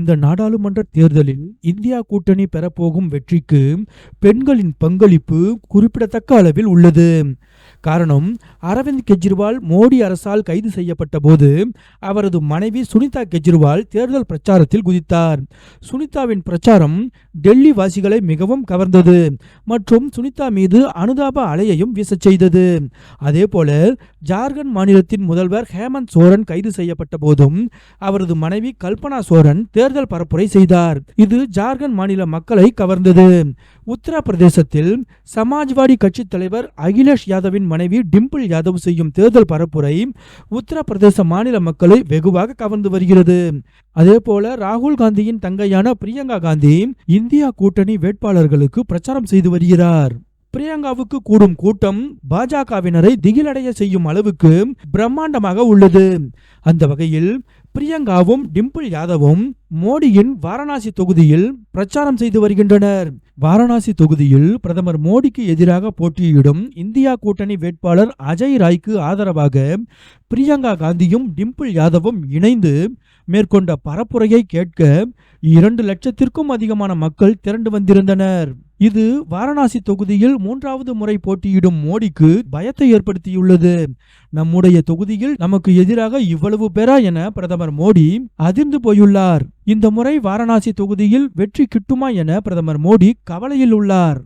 இந்த நாடாளுமன்ற தேர்தலில் இந்தியா கூட்டணி பெறப்போகும் வெற்றிக்கு பெண்களின் பங்களிப்பு குறிப்பிடத்தக்க அளவில் உள்ளது. காரணம் அரவிந்த் கெஜ்ரிவால் மோடி அரசால் கைது செய்யப்பட்ட போது அவரது மனைவி சுனிதா கெஜ்ரிவால் தேர்தல் பிரச்சாரத்தில் குதித்தார். சுனிதாவின் பிரச்சாரம் டெல்லி வாசிகளை மிகவும் கவர்ந்தது மற்றும் சுனிதா மீது அனுதாப அலையையும் வீசச் செய்தது. அதேபோல ஜார்க்கண்ட் மாநிலத்தின் முதல்வர் ஹேமந்த் சோரன் கைது செய்யப்பட்ட போதும் அவரது மனைவி கல்பனா சோரன் தேர்தல் பரப்புரை செய்தார். இது ஜார்க்கண்ட் மாநில மக்களை கவர்ந்தது. உத்தரப்பிரதேசத்தில் சமாஜ்வாடி கட்சி தலைவர் அகிலேஷ் யாதவின் மனைவி டிம்பிள் யாதவ் செய்யும் தேர்தல் பரப்புரை உத்தரப்பிரதேச மாநில மக்களை வெகுவாக கவர்ந்து வருகிறது. அதேபோல ராகுல் காந்தியின் தங்கையான பிரியங்கா காந்தி இந்தியா கூட்டணி வேட்பாளர்களுக்கு பிரச்சாரம் செய்து வருகிறார். பிரியங்காவுக்கு கூடும் கூட்டம் பாஜகவினரை திகிலடைய செய்யும் அளவுக்கு பிரம்மாண்டமாக உள்ளது. அந்த வகையில் பிரியங்காவும் டிம்பிள் யாதவும் மோடியின் வாரணாசி தொகுதியில் பிரச்சாரம் செய்து வருகின்றனர். வாரணாசி தொகுதியில் பிரதமர் மோடிக்கு எதிராக போட்டியிடும் இந்தியா கூட்டணி வேட்பாளர் அஜய் ராய்க்கு ஆதரவாக பிரியங்கா காந்தியும் டிம்பிள் யாதவும் இணைந்து மேற்கொண்ட பரப்புரையை கேட்க இரண்டு லட்சத்திற்கும் அதிகமான மக்கள் திரண்டு வந்திருந்தனர். இது வாரணாசி தொகுதியில் மூன்றாவது முறை போட்டியிடும் மோடிக்கு பயத்தை ஏற்படுத்தியுள்ளது. நம்முடைய தொகுதியில் நமக்கு எதிராக இவ்வளவு பேரா என பிரதமர் மோடி அதிர்ந்து போயுள்ளார். இந்த முறை வாரணாசி தொகுதியில் வெற்றி கிட்டுமா என பிரதமர் மோடி கவலையில் உள்ளார்.